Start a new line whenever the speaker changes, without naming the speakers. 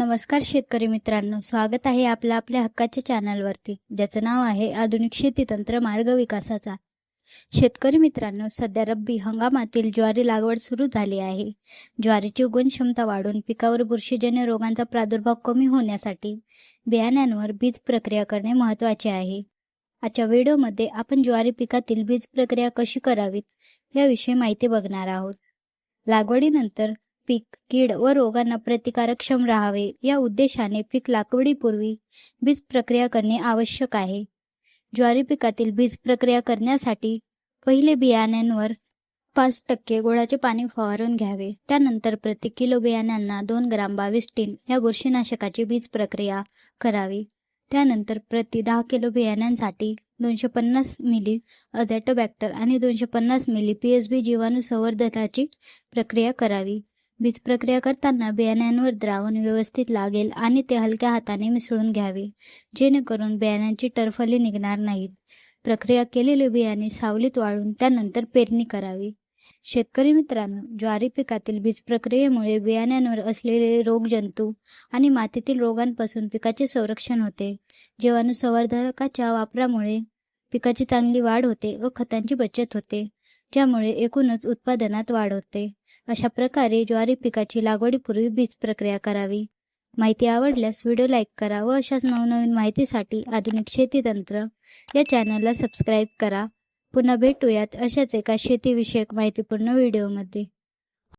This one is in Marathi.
नमस्कार शेतकरी मित्रांनो स्वागत आहे आपलं आपल्या हक्काच्या चॅनलवरती ज्याचं नाव आहे आधुनिक शेती तंत्र मार्ग विकासाचा. शेतकरी मित्रांनो सध्या रब्बी हंगामातील ज्वारी लागवड सुरू झाली आहे. ज्वारीची उगवण क्षमता वाढून पिकावर बुरशीजन्य रोगांचा प्रादुर्भाव कमी होण्यासाठी बियाण्यांवर बीज प्रक्रिया करणे महत्त्वाचे आहे. आजच्या व्हिडिओमध्ये आपण ज्वारी पिकातील बीज प्रक्रिया कशी करावीत याविषयी माहिती बघणार आहोत. लागवडीनंतर पीक कीड व रोगांना प्रतिकारक्षम राहावे या उद्देशाने पीक लागवडीपूर्वी बीज प्रक्रिया करणे आवश्यक आहे. ज्वारी पिकातील बीज प्रक्रिया करण्यासाठी पहिले बियाण्यांवर पाच टक्के गोळाचे पाणी फवारून घ्यावे. त्यानंतर प्रति किलो बियाण्यांना दोन ग्राम बावीस टीन या बुरशीनाशकाची बीज प्रक्रिया करावी. त्यानंतर प्रति दहा किलो बियाण्यांसाठी दोनशे पन्नास मिली अझॅटोबॅक्टर आणि दोनशे पन्नास मिली पी एस बी जीवाणू संवर्धनाची प्रक्रिया करावी. बीज प्रक्रिया करताना बियाण्यांवर द्रावण व्यवस्थित लागेल आणि ते हलक्या हाताने मिसळून घ्यावे. जेणेकरून बियाण्यांची टरफली निघणार नाहीत. प्रक्रिया केलेले बियाणे सावलीत वाळून त्यानंतर पेरणी करावी. शेतकरी मित्रांनो ज्वारी पिकातील बीज प्रक्रियेमुळे बियाण्यांवर असलेले रोगजंतू आणि मातीतील रोगांपासून पिकाचे संरक्षण होते. जीवाणू संवर्धकाच्या वापरामुळे पिकाची चांगली वाढ होते व खतांची बचत होते ज्यामुळे एकूणच उत्पादनात वाढ होते. अशा प्रकारे ज्वारी पिकाची लागवडीपूर्वी बीज प्रक्रिया करावी. माहिती आवडल्यास व्हिडिओ लाईक करा व अशाच नवनवीन माहितीसाठी आधुनिक शेती तंत्र या चॅनलला सबस्क्राईब करा. पुन्हा भेटूयात अशाच एका शेतीविषयक माहितीपूर्ण व्हिडिओमध्ये.